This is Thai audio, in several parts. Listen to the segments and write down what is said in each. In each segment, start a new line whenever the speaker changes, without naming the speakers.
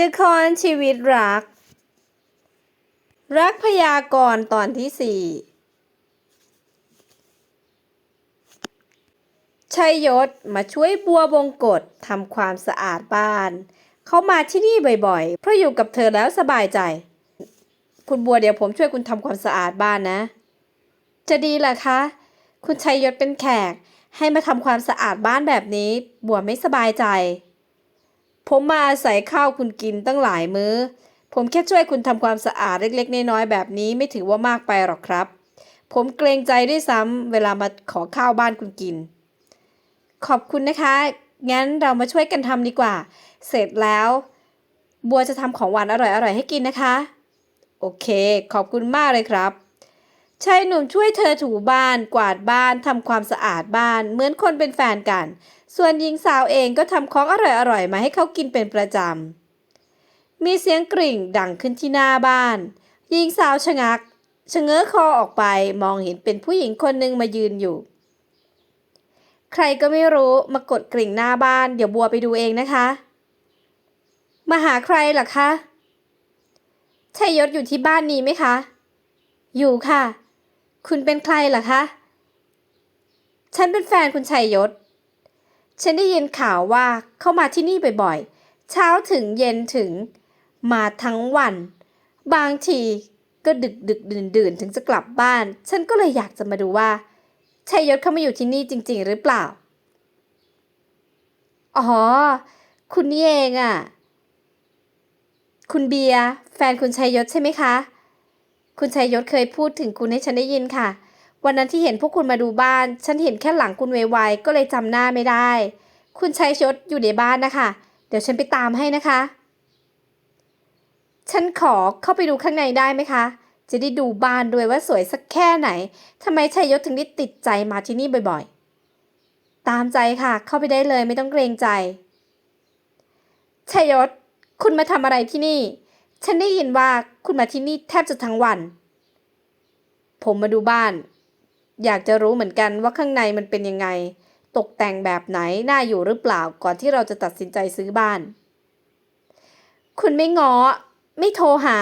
ละครชีวิตรัก รักพยากรณ์ตอนที่สี่ชัยยศมาช่วยบัวบงกฎทำความสะอาดบ้าน เขามาที่นี่บ่อยๆ เพราะอยู่กับเธอแล้วสบายใจ คุณบัวเดี๋ยวผมช่วยคุณทำความสะอาดบ้านนะ จะดีเหรอคะ คุณชัยยศเป็นแขก ให้มาทำความสะอาดบ้านแบบนี้ บัวไม่สบายใจ ผมมาอาศัยข้าวคุณกินตั้งหลายมื้อ ผมแค่ช่วยคุณทำความสะอาดเล็กๆ น้อยๆแบบนี้ไม่ถือว่ามากไปหรอกครับ ผมเกรงใจด้วยซ้ำเวลามาขอข้าวบ้านคุณกิน ขอบคุณนะคะ งั้นเรามาช่วยกันทำดีกว่า เสร็จแล้ว บัวจะทำของหวานอร่อยๆให้กินนะคะ โอเค ขอบคุณมากเลยครับชายหนุ่มช่วยเธอถูบ้าน กวาดบ้านทำความสะอาดบ้าน เหมือนคนเป็นแฟนกัน ส่วนหญิงสาวเองก็ทำของอร่อยๆ มาให้เขากินเป็นประจำ มีเสียงกริ่งดังขึ้นที่หน้าบ้าน หญิงสาวชะงักชะเง้อคอออกไปมองเห็นเป็นผู้หญิงคนหนึ่งมายืนอยู่ ใครก็ไม่รู้มากดกริ่งหน้าบ้าน เดี๋ยวบัวไปดูเองนะคะ มาหาใครหรอคะชัยยศอยู่ที่บ้านนี้ไหมคะ อยู่ค่ะ คุณเป็นใครหรอคะ ฉันเป็นแฟนคุณชัยยศ ฉันได้ยินข่าวว่าเข้ามาที่นี่บ่อยๆ เช้าถึงเย็นถึงมาทั้งวัน บางทีก็ดึกดึกดื่นดื่นถึงจะกลับบ้าน ฉันก็เลยอยากจะมาดูว่าชัยยศเข้ามาอยู่ที่นี่จริง ๆ หรือเปล่า อ๋อ คุณนี่เองอะ่ะ คุณเบียร์แฟนคุณชัยยศใช่ไหมคะ คุณชัยยศเคยพูดถึงคุณให้ฉันได้ยินค่ะ วันนั้นที่เห็นพวกคุณมาดูบ้าน ฉันเห็นแค่หลังคุณไวๆก็เลยจำหน้าไม่ได้ คุณชัยยศอยู่ในบ้านนะคะ เดี๋ยวฉันไปตามให้นะคะ ฉันขอเข้าไปดูข้างในได้ไหมคะ จะได้ดูบ้านด้วยว่าสวยสักแค่ไหนทำไมชัยยศถึงได้ติดใจมาที่นี่บ่อยๆ ตามใจค่ะ เข้าไปได้เลยไม่ต้องเกรงใจ ชัยยศ คุณมาทำอะไรที่นี่ ฉันได้ยินว่าคุณมาที่นี่แทบจะทั้งวัน ผมมาดูบ้าน อยากจะรู้เหมือนกันว่าข้างในมันเป็นยังไง ตกแต่งแบบไหน น่าอยู่หรือเปล่าก่อนที่เราจะตัดสินใจซื้อบ้าน คุณไม่ง้อ ไม่โทรหา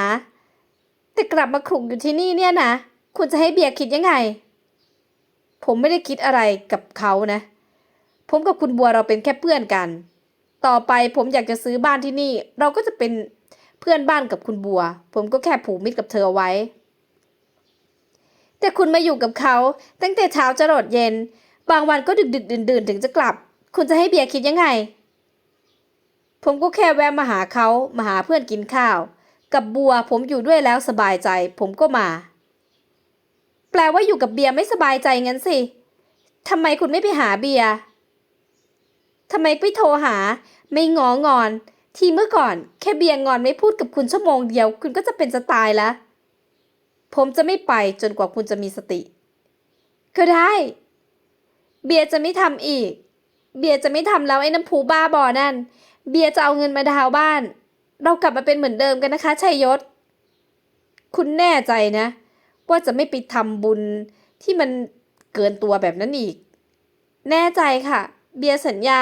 แต่กลับมาขลุกอยู่ที่นี่เนี่ยนะ คุณจะให้เบียร์คิดยังไง ผมไม่ได้คิดอะไรกับเขานะ ผมกับคุณบัวเราเป็นแค่เพื่อนกัน ต่อไปผมอยากจะซื้อบ้านที่นี่ เราก็จะเป็นเพื่อนบ้านกับคุณบัว ผมก็แค่ผูกมิตรกับเธอไว้ แต่คุณมาอยู่กับเขา ตั้งแต่เช้าจรดเย็น บางวันก็ดึกดึกดื่นดื่นๆถึงจะกลับ คุณจะให้เบียร์คิดยังไง ผมก็แค่แวะมาหาเขามาหาเพื่อนกินข้าว กับบัวผมอยู่ด้วยแล้วสบายใจ ผมก็มา แปลว่าอยู่กับเบียร์ไม่สบายใจงั้นสิทำไมคุณไม่ไปหาเบียร์ทำไมไม่โทรหา ไม่งองอน ที่เมื่อก่อนแค่เบียร์งอนไม่พูดกับคุณชั่วโมงเดียว คุณก็จะเป็นจะตายแล้ว ผมจะไม่ไปจนกว่าคุณจะมีสติ ก็ได้ เบียร์จะไม่ทำอีก เบียร์จะไม่ทำแล้วไอ้น้ำผูบ้าบอนั่น เบียร์จะเอาเงินมาดาวน์บ้าน เรากลับมาเป็นเหมือนเดิมกันนะคะชัยยศ คุณแน่ใจนะ ว่าจะไม่ไปทำบุญที่มันเกินตัวแบบนั้นอีก แน่ใจค่ะ เบียร์สัญญา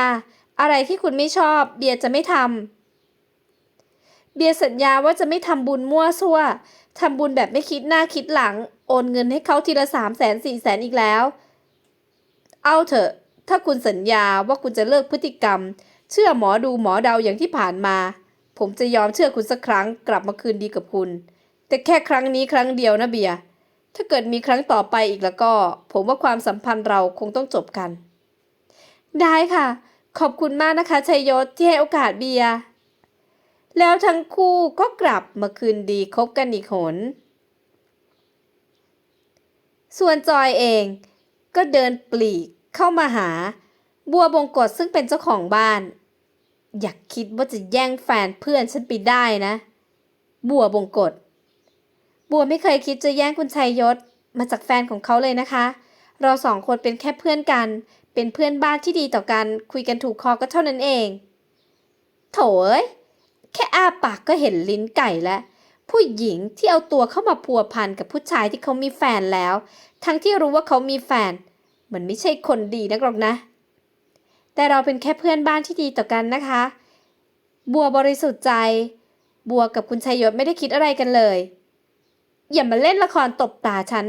อะไรที่คุณไม่ชอบ เบียร์จะไม่ทำ เบียร์สัญญาว่าจะไม่ทำบุญมั่วซั่วทำบุญแบบไม่คิดหน้าคิดหลัง โอนเงินให้เขาทีละสามแสนสี่แสนอีกแล้ว เอาเถอะ ถ้าคุณสัญญาว่าคุณจะเลิกพฤติกรรม เชื่อหมอดูหมอเดาอย่างที่ผ่านมา ผมจะยอมเชื่อคุณสักครั้ง กลับมาคืนดีกับคุณ แต่แค่ครั้งนี้ครั้งเดียวนะเบียร์ถ้าเกิดมีครั้งต่อไปอีกแล้วก็ ผมว่าความสัมพันธ์เราคงต้องจบกัน ได้ค่ะ ขอบคุณมากนะคะชัยยศที่ให้โอกาสเบียร์ แล้วทั้งคู่ก็กลับมาคืนดีคบกันอีกหน ส่วนจอยเองก็เดินปลีกเข้ามาหา บัวบงกฎซึ่งเป็นเจ้าของบ้าน อยากคิดว่าจะแย่งแฟนเพื่อนฉันไปได้นะ บัวบงกฎบัวไม่เคยคิดจะแย่งคุณชัยยศมาจากแฟนของเขาเลยนะคะ เราสองคนเป็นแค่เพื่อนกัน เป็นเพื่อนบ้านที่ดีต่อกัน คุยกันถูกคอก็เท่านั้นเอง โถเอ้ย ค่อ้าปากก็เห็นลิ้นไก่แล้ว ผู้หญิงที่เอาตัวเข้ามาพัวพันกับผู้ชายที่เขามีแฟนแล้ว ทั้งที่รู้ว่าเขามีแฟน มันไม่ใช่คนดีนักหรอกนะ แต่เราเป็นแค่เพื่อนบ้านที่ดีต่อกันนะคะ บัวบริสุทธิ์ใจ บัวกับคุณชัยยศไม่ได้คิดอะไรกันเลย อย่ามาเล่นละครตบตาฉัน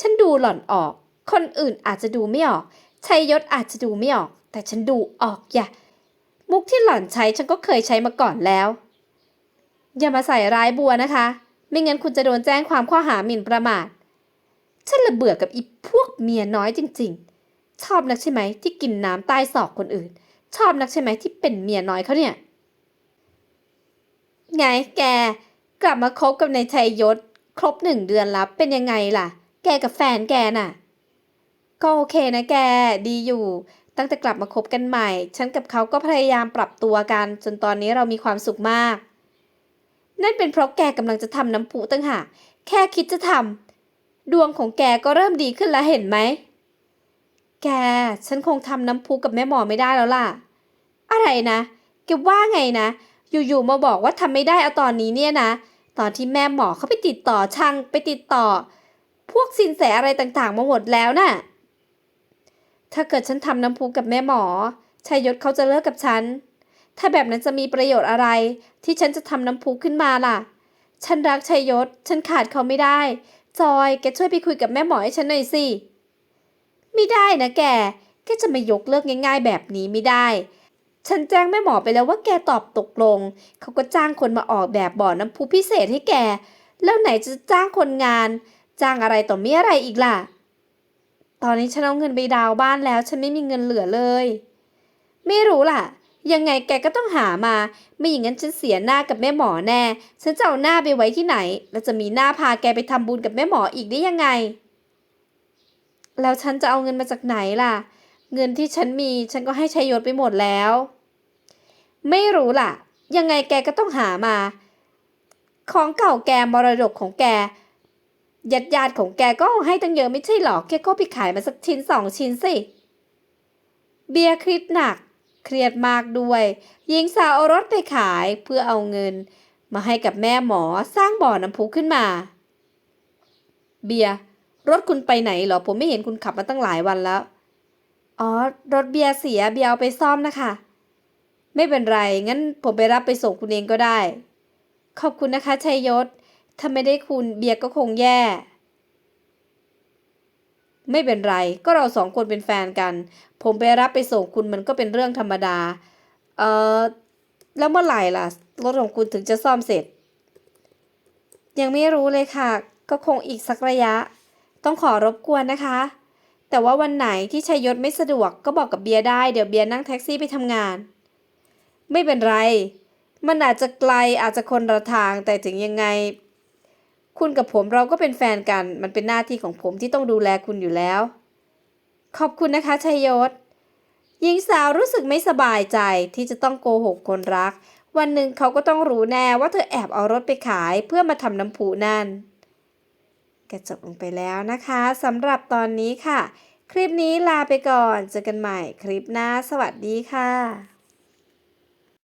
ฉันดูหล่อนออก คนอื่นอาจจะดูไม่ออก ชัยยศอาจจะดูไม่ออก แต่ฉันดูออกอย่ามุกที่หล่อนใช้ฉันก็เคยใช้มาก่อนแล้ว อย่ามาใส่ร้ายบัวนะคะ ไม่งั้นคุณจะโดนแจ้งความข้อหาหมิ่นประมาท ฉันละเบื่อกับอีพวกเมียน้อยจริง ๆ ชอบนักใช่ไหมที่กินน้ำใต้ศอกคนอื่น ชอบนักใช่ไหมที่เป็นเมียน้อยเขาเนี่ย ไงแก กลับมาคบกับนายชัยยศ ครบหนึ่งเดือนแล้วเป็นยังไงล่ะ แกกับแฟนแกน่ะ ก็โอเคนะแกดีอยู่ตั้งแต่กลับมาคบกันใหม่ ฉันกับเขาก็พยายามปรับตัวกัน จนตอนนี้เรามีความสุขมาก นั่นเป็นเพราะแกกำลังจะทำน้ำพุตั้งหากแค่คิดจะทำดวงของแกก็เริ่มดีขึ้นแล้วเห็นไหม แก ฉันคงทำน้ำพุกับแม่หมอไม่ได้แล้วล่ะ อะไรนะแกว่าไงนะ อยู่ๆมาบอกว่าทำไม่ได้เอาตอนนี้เนี่ยนะ ตอนที่แม่หมอเขาไปติดต่อช่างไปติดต่อ พวกสินแสอะไรต่างๆ มาหมดแล้วน่ะ ถ้าเกิดฉันทำน้ำพุกับแม่หมอชัยยศเขาจะเลิกกับฉัน ถ้าแบบนั้นจะมีประโยชน์อะไร ที่ฉันจะทำน้ำพุขึ้นมาล่ะ ฉันรักชัยยศ ฉันขาดเขาไม่ได้ จอย แกช่วยไปคุยกับแม่หมอให้ฉันหน่อยสิ ไม่ได้นะแก แกจะมายกเลิกง่าย ๆ แบบนี้ไม่ได้ ฉันแจ้งแม่หมอไปแล้วว่าแกตอบตกลง เขาก็จ้างคนมาออกแบบบ่อน้ำพุพิเศษให้แก แล้วไหนจะจ้างคนงาน จ้างอะไรต่อมีอะไรอีกล่ะ ตอนนี้ฉันเอาเงินไปดาวน์บ้านแล้ว ฉันไม่มีเงินเหลือเลย ไม่รู้ล่ะ ยังไงแกก็ต้องหามา ไม่อย่างนั้นฉันเสียหน้ากับแม่หมอแน่ ฉันจะเอาหน้าไปไว้ที่ไหน แล้วจะมีหน้าพาแกไปทำบุญกับแม่หมออีกได้ยังไง แล้วฉันจะเอาเงินมาจากไหนล่ะ เงินที่ฉันมีฉันก็ให้ชัยยศไปหมดแล้ว ไม่รู้ล่ะ ยังไงแกก็ต้องหามา ของเก่าแกมรดกของแกญาติญาติของแกก็ให้ตั้งเยอะไม่ใช่หรอแกก็ไปขายมาสักชิ้นสองชิ้นสิ เบียร์คิดหนัก เครียดมากด้วย หญิงสาวเอารถไปขายเพื่อเอาเงิน มาให้กับแม่หมอสร้างบ่อน้ำพุขึ้นมา เบียร์รถคุณไปไหนเหรอ ผมไม่เห็นคุณขับมาตั้งหลายวันแล้ว อ๋อ รถเบียร์เสียเบียร์เอาไปซ่อมนะคะ ไม่เป็นไร งั้นผมไปรับไปส่งคุณเองก็ได้ ขอบคุณนะคะชัยยศ ถ้าไม่ได้คุณเบียร์ก็คงแย่ ไม่เป็นไร ก็เราสองคนเป็นแฟนกัน ผมไปรับไปส่งคุณมันก็เป็นเรื่องธรรมดา เออแล้วเมื่อไหร่ล่ะ รถของคุณถึงจะซ่อมเสร็จ ยังไม่รู้เลยค่ะ ก็คงอีกสักระยะ ต้องขอรบกวนนะคะ แต่ว่าวันไหนที่ชัยยศไม่สะดวกก็บอกกับเบียร์ได้ เดี๋ยวเบียร์นั่งแท็กซี่ไปทำงาน ไม่เป็นไร มันอาจจะไกลอาจจะคนละทางแต่ถึงยังไง คุณกับผมเราก็เป็นแฟนกัน มันเป็นหน้าที่ของผมที่ต้องดูแลคุณอยู่แล้ว ขอบคุณนะคะชัยยศ หญิงสาวรู้สึกไม่สบายใจที่จะต้องโกหกคนรัก วันหนึ่งเขาก็ต้องรู้แน่ว่าเธอแอบเอารถไปขายเพื่อมาทำน้ำผูนั่นก็จบลงไปแล้วนะคะสำหรับตอนนี้ค่ะ คลิปนี้ลาไปก่อน เจอกันใหม่คลิปหน้า สวัสดีค่ะ